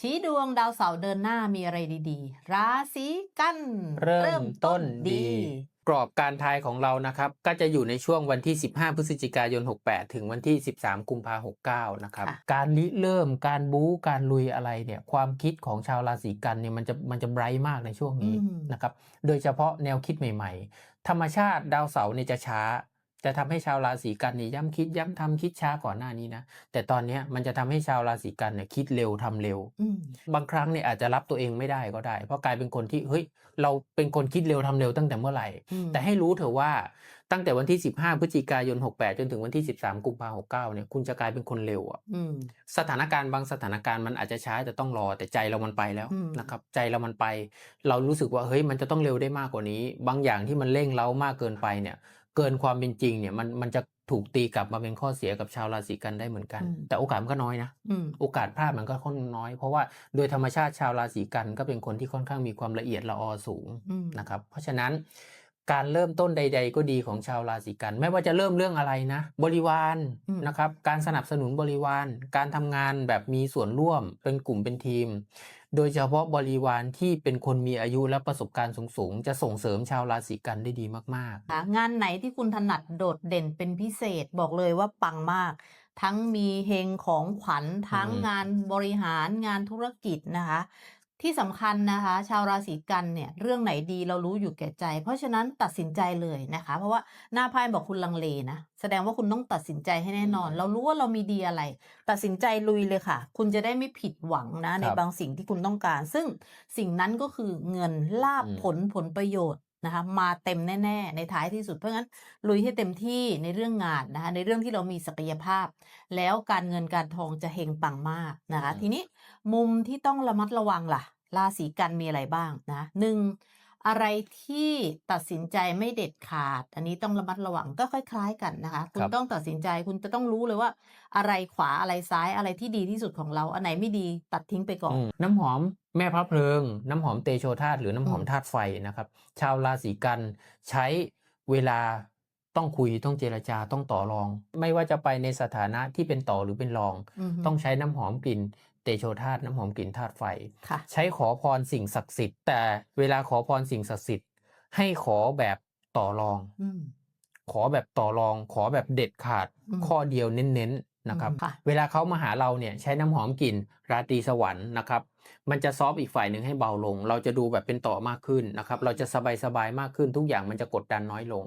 ชี้ดวงดาวเสาร์เดินหน้ามีอะไรดีๆ ราศีกันเริ่มต้นดี กรอบการทายของเรานะครับ ก็จะอยู่ในช่วงวันที่ 15 พฤศจิกายน 68 ถึงวันที่ 13 กุมภาพันธ์69 นะครับค่ะการริเริ่มการบู๊การลุยอะไรเนี่ยความคิดของชาวราศีกันเนี่ยมันจะมันจะไบรท์มากในช่วงนี้อืมนะครับ โดยเฉพาะแนวคิดใหม่ ๆ ธรรมชาติดาวเสาร์เนี่ยจะช้า จะทำให้ชาวราศีกันเนี่ยย้ำคิดย้ำทำคิดช้าก่อนหน้านี้นะแต่ตอนเนี้ยมันจะทำให้ชาวราศีกันเนี่ยคิดเร็วทำเร็วอืมบางครั้งเนี่ยอาจจะรับตัวเองไม่ได้ก็ได้ เพราะกลายเป็นคนที่เฮ้ยเราเป็นคนคิดเร็วทำเร็วตั้งแต่เมื่อไหร่อืมแต่ให้รู้เถอะว่าตั้งแต่วันที่ 15พฤศจิกายน 68 จนถึงวันที่ 13 กุมภาพันธ์69เนี่ยคุณจะกลายเป็นคนเร็วอะอืมสถานการณ์บางสถานการณ์มันอาจจะช้าแต่ต้องรอแต่ใจเรามันไปแล้วอืมนะครับใจเรามันไป เรารู้สึกว่าเฮ้ยมันจะต้องเร็วได้มากกว่านี้ บางอย่างที่มันเร่งเร้ามากเกินไปเนี่ย เกินความเป็นจริงเนี่ยมันมันจะถูกตีกลับมาเป็นข้อเสียกับชาวราศีกันได้เหมือนกัน แต่โอกาสมันก็น้อยนะอืมโอกาสพลาดมันก็ค่อนข้างน้อย เพราะว่าโดยธรรมชาติชาวราศีกันก็เป็นคนที่ค่อนข้างมีความละเอียดละออสูงอืมนะครับ เพราะฉะนั้น การเริ่มต้นใด ๆ ก็ดีของชาวราศีกัน ไม่ว่าจะเริ่มเรื่องอะไรนะ บริวารอืมนะครับ การสนับสนุนบริวาร การทำงานแบบมีส่วนร่วมเป็นกลุ่มเป็นทีม โดยเฉพาะบริวารที่เป็นคนมีอายุและประสบการณ์สูงๆ จะส่งเสริมชาวราศีกันได้ดีมากๆค่ะงานไหนที่คุณถนัดโดดเด่นเป็นพิเศษบอกเลยว่าปังมาก ทั้งมีเฮงของขวัญทั้งอืมงานบริหารงานธุรกิจนะคะ ที่สำคัญนะคะ ชาวราศีกันเนี่ยเรื่องไหนดีเรารู้อยู่แก่ใจ เพราะฉะนั้นตัดสินใจเลยนะคะ เพราะว่าหน้าไพ่บอกคุณลังเลนะแสดงว่าคุณต้องตัดสินใจให้แน่นอน เรารู้ว่าเรามีดีอะไร ตัดสินใจลุยเลยค่ะ คุณจะได้ไม่ผิดหวังนะในครับบางสิ่งที่คุณต้องการ ซึ่งสิ่งนั้นก็คือเงินลาบอืมผลผลประโยชน์ นะคะมาเต็มแน่ ๆ ในท้ายที่สุดเพราะงั้นลุยให้เต็มที่ในเรื่องงานนะคะในเรื่องที่เรามีศักยภาพ แล้วการเงินการทองจะเฮงปังมากนะคะอืมทีนี้มุมที่ต้องระมัดระวังล่ะราศีกันมีอะไรบ้างนะหนึ่ง อะไรที่ตัดสินใจไม่เด็ดขาด อันนี้ต้องระมัดระวังก็คล้ายๆกันนะคะ คุณครับต้องตัดสินใจคุณจะต้องรู้เลยว่า อะไรขวาอะไรซ้ายอะไรที่ดีที่สุดของเรา อันไหนไม่ดีตัดทิ้งไปก่อนอืมน้ำหอมแม่พระเพลิง น้ำหอมเตโชธาตุหรือน้ำหอมอืมธาตุไฟนะครับ ชาวราศีกันใช้เวลาต้องคุยต้องเจรจาต้องต่อรอง ไม่ว่าจะไปในสถานะที่เป็นต่อหรือเป็นรองอือฮึต้องใช้น้ำหอมกลิ่น เตโชธาตุน้ำหอมกลิ่นธาตุไฟค่ะใช้ขอพรสิ่งศักดิ์สิทธิ์แต่เวลาขอพรสิ่งศักดิ์สิทธิ์ให้ขอแบบต่อรองอืมขอแบบต่อรอง ขอแบบเด็ดขาดอืมข้อเดียวเน้นๆนะครับอืมค่ะเวลาเขามาหาเราเนี่ยใช้น้ำหอมกลิ่นราตรีสวรรค์นะครับ มันจะซอฟต์อีกฝ่ายหนึ่งให้เบาลง เราจะดูแบบเป็นต่อมากขึ้นนะครับ เราจะสบายสบายๆมากขึ้นทุกอย่างมันจะกดดันน้อยลง